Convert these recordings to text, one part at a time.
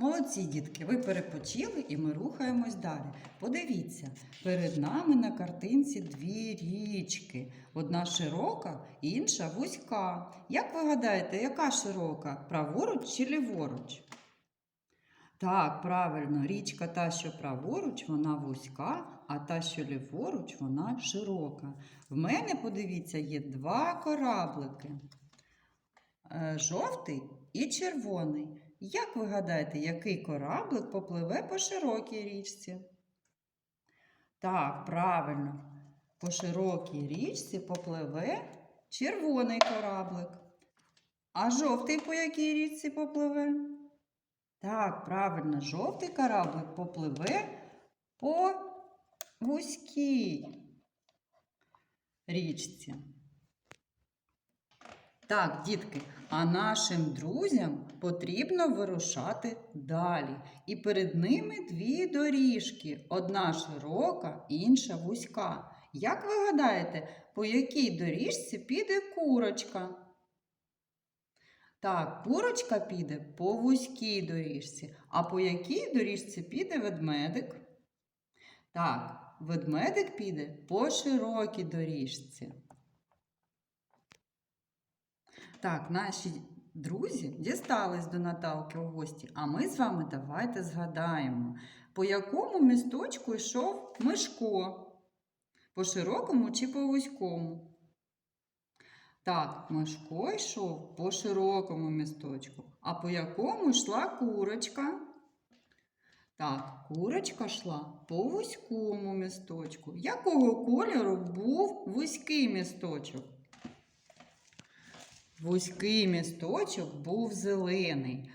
Молодці, дітки, ви перепочили і ми рухаємось далі. Подивіться, перед нами на картинці дві річки. Одна широка, інша вузька. Як ви гадаєте, яка широка? Праворуч чи ліворуч? Так, правильно, річка та, що праворуч, вона вузька, а та, що ліворуч, вона широка. В мене, подивіться, є два кораблики. Е, Жовтий і червоний. Як ви гадаєте, який кораблик попливе по широкій річці? Так, правильно. По широкій річці попливе червоний кораблик. А жовтий по якій річці попливе? Так, правильно, жовтий кораблик попливе по вузькій річці. Так, дітки, а нашим друзям потрібно вирушати далі. І перед ними дві доріжки: одна широка, інша вузька. Як ви гадаєте, по якій доріжці піде курочка? Так, курочка піде по вузькій доріжці. А по якій доріжці піде ведмедик? Так, ведмедик піде по широкій доріжці. Так, наші друзі дістались до Наталки у гості, а ми з вами давайте згадаємо, по якому місточку йшов Мишко? По широкому чи по вузькому? Так, Мишко йшов по широкому місточку. А по якому йшла курочка? Так, курочка йшла по вузькому місточку. Якого кольору був вузький місточок? Вузький місточок був зелений,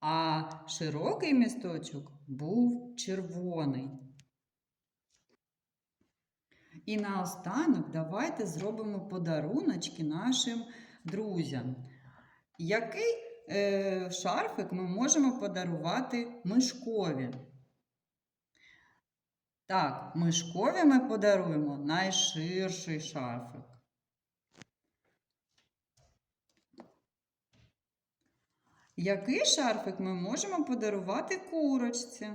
а широкий місточок був червоний. І наостанок давайте зробимо подаруночки нашим друзям. Який е, шарфик ми можемо подарувати мишкові? Так, мишкові ми подаруємо найширший шарфик. Який шарфик ми можемо подарувати курочці?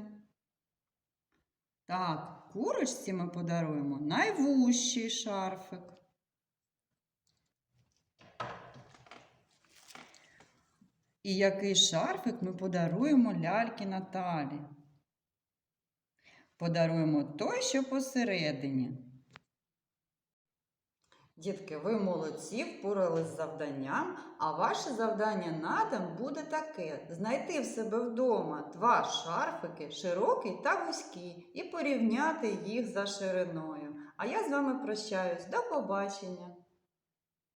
Так, курочці ми подаруємо найвужчий шарфик. І який шарфик ми подаруємо ляльки Наталі? Подаруємо той, що посередині. Дітки, ви молодці, впорались з завданням, а ваше завдання на день буде таке: знайти в себе вдома два шарфики, широкий та вузький, і порівняти їх за шириною. А я з вами прощаюсь. До побачення!